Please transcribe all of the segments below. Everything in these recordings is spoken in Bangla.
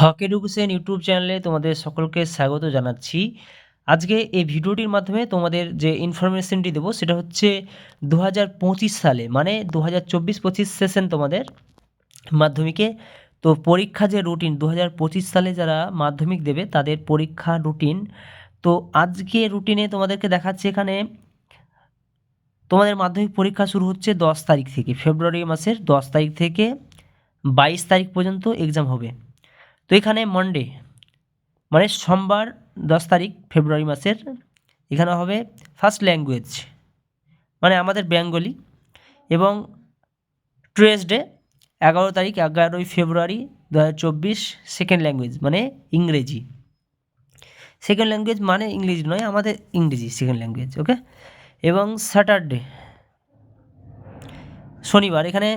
হক এডুকেশন ইউটিউব চ্যানেলে তোমাদের সকলকে স্বাগত জানাচ্ছি। আজকে এই ভিডিওটির মাধ্যমে তোমাদের যে ইনফরমেশনটি দেবো, সেটা হচ্ছে দু হাজার পঁচিশ সালে মানে দু হাজার চব্বিশ পঁচিশ সেশন তোমাদের মাধ্যমিকে। তো পরীক্ষা যে রুটিন দু হাজার পঁচিশ সালে যারা মাধ্যমিক দেবে, তাদের পরীক্ষা রুটিন তো আজকে রুটিনে তোমাদেরকে দেখাচ্ছে এখানে, তোমাদের মাধ্যমিক পরীক্ষা শুরু হচ্ছে দশ তারিখ থেকে, ফেব্রুয়ারি মাসের দশ তারিখ থেকে বাইশ তারিখ পর্যন্ত এক্সাম হবে। তো এখানে মন্ডে মানে সোমবার দশ তারিখ ফেব্রুয়ারি মাসের, এখানে হবে ফার্স্ট ল্যাঙ্গুয়েজ মানে আমাদের বেঙ্গলি এবং টুয়েসডে এগারো তারিখ, এগারোই ফেব্রুয়ারি দু হাজার চব্বিশ সেকেন্ড ল্যাঙ্গুয়েজ মানে ইংরেজি। সেকেন্ড ল্যাঙ্গুয়েজ মানে ইংরেজি নয়, আমাদের ইংরেজি সেকেন্ড ল্যাঙ্গুয়েজ ওকে এবং স্যাটারডে শনিবার, এখানে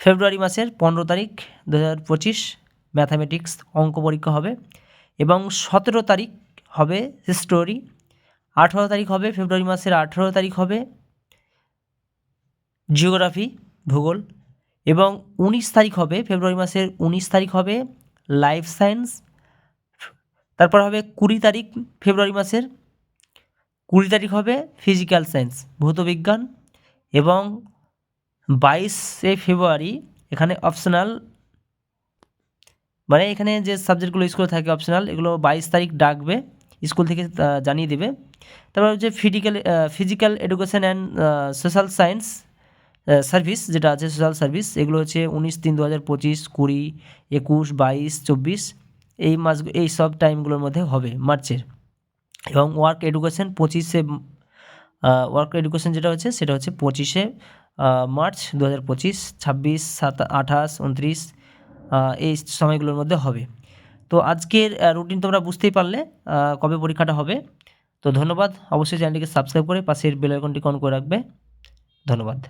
ফেব্রুয়ারি মাসের পনেরো তারিখ দু হাজার পঁচিশ ম্যাথামেটিক্স অঙ্ক পরীক্ষা হবে এবং সতেরো তারিখ হবে হিস্টোরি আঠেরো তারিখ হবে ফেব্রুয়ারি মাসের আঠেরো তারিখ হবে জিওগ্রাফি ভূগোল এবং উনিশ তারিখ হবে ফেব্রুয়ারি মাসের উনিশ তারিখ হবে লাইফ সায়েন্স তারপর হবে কুড়ি তারিখ ফেব্রুয়ারি মাসের কুড়ি তারিখ হবে ফিজিক্যাল সায়েন্স ভৌতবিজ্ঞান এবং বাইশে ফেব্রুয়ারি এখানে অপশনাল মানে এখানে যে সাবজেক্টগুলো স্কুলে থাকে অপশনাল এগুলো বাইশ তারিখ ডাকবে স্কুল থেকে জানিয়ে দেবে। তারপর হচ্ছে physical physical education and social science service যেটা আছে সোশ্যাল সার্ভিস এগুলো হচ্ছে উনিশ তিন দু হাজার পঁচিশ, কুড়ি, একুশ, বাইশ, চব্বিশ, এই মাস, এই সব টাইমগুলোর মধ্যে হবে মার্চের। এবং ওয়ার্ক এডুকেশন পঁচিশে ওয়ার্ক এডুকেশন যেটা হচ্ছে, সেটা হচ্ছে পঁচিশে মার্চ দু হাজার পঁচিশ, ছাব্বিশ, সাত, আঠাশ, উনত্রিশ এই সময়গুলোর মধ্যে হবে। তো আজকের রুটিন তোমরা বুঝতেই পারলে কবে পরীক্ষাটা হবে। তো ধন্যবাদ। অবশ্যই চ্যানেলটিকে সাবস্ক্রাইব করে পাশের বেল আইকনটি অন করে রাখবে। ধন্যবাদ।